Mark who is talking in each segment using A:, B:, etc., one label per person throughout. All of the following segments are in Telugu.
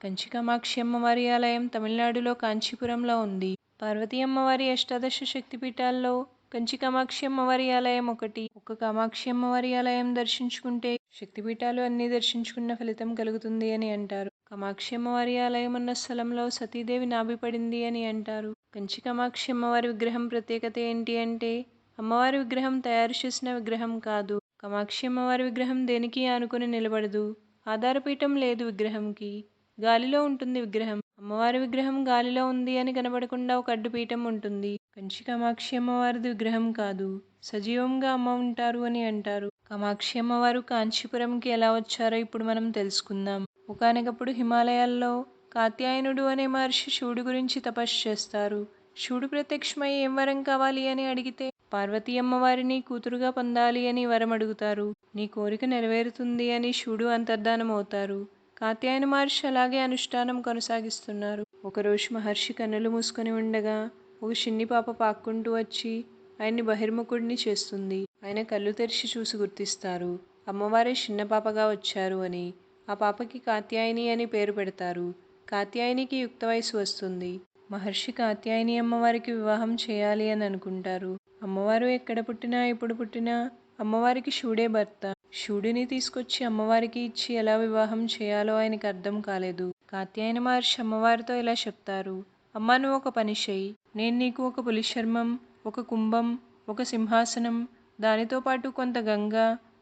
A: కంచికామాక్షి అమ్మవారి ఆలయం తమిళనాడులో కాంచీపురంలో ఉంది. పార్వతీ అమ్మవారి అష్టాదశ శక్తిపీఠాల్లో కంచి కామాక్షి అమ్మవారి ఆలయం ఒకటి. ఒక కామాక్షి అమ్మవారి ఆలయం దర్శించుకుంటే శక్తిపీఠాలు అన్నీ దర్శించుకున్న ఫలితం కలుగుతుంది అని అంటారు. కామాక్షి అమ్మవారి ఆలయం ఉన్న స్థలంలో సతీదేవి నాభిపడింది అని అంటారు. కంచి కామాక్షి అమ్మవారి విగ్రహం ప్రత్యేకత ఏంటి అంటే అమ్మవారి విగ్రహం తయారు చేసిన విగ్రహం కాదు. కామాక్షి అమ్మవారి విగ్రహం దేనికి ఆనుకుని నిలబడదు? ఆధారపీఠం లేదు విగ్రహంకి. గాలిలో ఉంటుంది విగ్రహం. అమ్మవారి విగ్రహం గాలిలో ఉంది అని కనబడకుండా ఒక అడ్డుపీఠం ఉంటుంది. కంచి కామాక్షి అమ్మవారిది విగ్రహం కాదు. సజీవంగా అమ్మ ఉంటారు అని అంటారు. కామాక్షి అమ్మవారు కాంచీపురంకి ఎలా వచ్చారో ఇప్పుడు మనం తెలుసుకుందాం. ఒకనకప్పుడు హిమాలయాల్లో కాత్యాయనుడు అనే మహర్షి శివుడి గురించి తపస్సు చేస్తారు. శివుడు ప్రత్యక్షమై ఏం వరం కావాలి అని అడిగితే పార్వతీ అమ్మవారిని కూతురుగా పొందాలి అని వరం అడుగుతారు. నీ కోరిక నెరవేరుతుంది అని శివుడు అంతర్ధానం అవుతారు కాత్యాయన మహర్షి అలాగే అనుష్ఠానం కొనసాగిస్తున్నారు. ఒకరోజు మహర్షి కన్నులు మూసుకొని ఉండగా ఒక చిన్ని పాప పాక్కుంటూ వచ్చి ఆయన్ని బహిర్ముఖుడిని చేస్తుంది. ఆయన కళ్ళు తెరిచి చూసి గుర్తిస్తారు. అమ్మవారే చిన్న పాపగా వచ్చారు అని ఆ పాపకి కాత్యాయని అని పేరు పెడతారు. కాత్యాయనికి యుక్త వయసు వస్తుంది. మహర్షి కాత్యాయని అమ్మవారికి వివాహం చేయాలి అని అనుకుంటారు. అమ్మవారు ఎక్కడ పుట్టినా ఎప్పుడు పుట్టినా అమ్మవారికి శివుడే భర్త. శివుడిని తీసుకొచ్చి అమ్మవారికి ఇచ్చి ఎలా వివాహం చేయాలో ఆయనకు అర్థం కాలేదు. కాత్యాయన మహర్షి అమ్మవారితో ఇలా చెప్తారు. అమ్మ నువ్వు ఒక పని చేయి నేను నీకు ఒక పులిశర్మం ఒక కుంభం ఒక సింహాసనం దానితో పాటు కొంత గంగ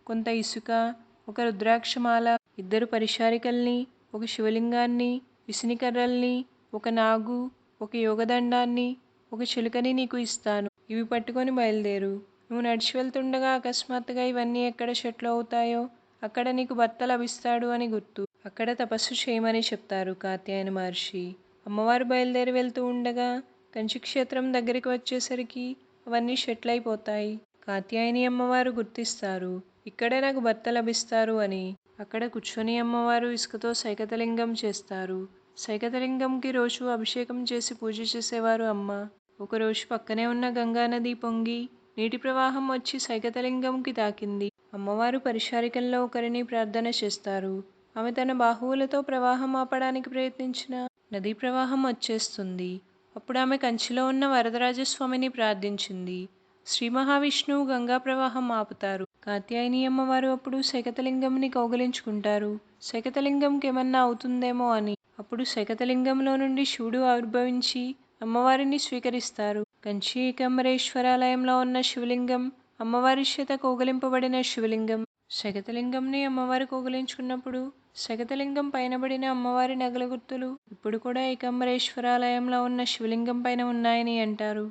A: కొంత ఇసుక ఒక రుద్రాక్షమాల ఇద్దరు పరిశారికల్ని ఒక శివలింగాన్ని విసినికర్రల్ని ఒక నాగు ఒక యోగదండాన్ని ఒక చిలుకని నీకు ఇస్తాను. ఇవి పట్టుకొని బయలుదేరు. నువ్వు నడిచి వెళ్తుండగా అకస్మాత్తుగా ఇవన్నీ ఎక్కడ చెట్లు అవుతాయో అక్కడ నీకు భర్త లభిస్తాడు అని గుర్తు. అక్కడ తపస్సు చేయమని చెప్తారు కాత్యాయన మహర్షి. అమ్మవారు బయలుదేరి వెళ్తూ ఉండగా కంచిక్షేత్రం దగ్గరికి వచ్చేసరికి అవన్నీ షెట్లయిపోతాయి. కాత్యాయని అమ్మవారు గుర్తిస్తారు. ఇక్కడే నాకు భర్త లభిస్తారు అని. అక్కడ కూర్చొని అమ్మవారు ఇసుకతో సైకతలింగం చేస్తారు. సైకతలింగంకి రోజు అభిషేకం చేసి పూజ చేసేవారు అమ్మ. ఒకరోజు పక్కనే ఉన్న గంగా నది పొంగి నీటి ప్రవాహం వచ్చి సైకతలింగంకి తాకింది అమ్మవారు పరిశారికల్లో ఒకరిని ప్రార్థన చేస్తారు. ఆమె తన బాహువులతో ప్రవాహం ఆపడానికి ప్రయత్నించిన నదీ ప్రవాహం వచ్చేస్తుంది. అప్పుడు ఆమె కంచిలో ఉన్న వరదరాజస్వామిని ప్రార్థించింది. శ్రీ మహావిష్ణువు గంగా ప్రవాహం ఆపుతారు. కాత్యాయని అమ్మవారు అప్పుడు శకతలింగంని కౌగలించుకుంటారు. శకతలింగంకి ఏమన్నా అవుతుందేమో అని. అప్పుడు శకతలింగంలో నుండి శివుడు ఆవిర్భవించి అమ్మవారిని స్వీకరిస్తారు. కంచి ఏకంబరేశ్వరాలయంలో ఉన్న శివలింగం అమ్మవారి చేత కోగలింపబడిన శివలింగం. శగతలింగంని అమ్మవారు కోగలించుకున్నప్పుడు శగతలింగం పైనబడిన అమ్మవారి నగల గుర్తులు ఇప్పుడు కూడా ఏకంబరేశ్వరాలయంలో ఉన్న శివలింగం పైన ఉన్నాయని అంటారు.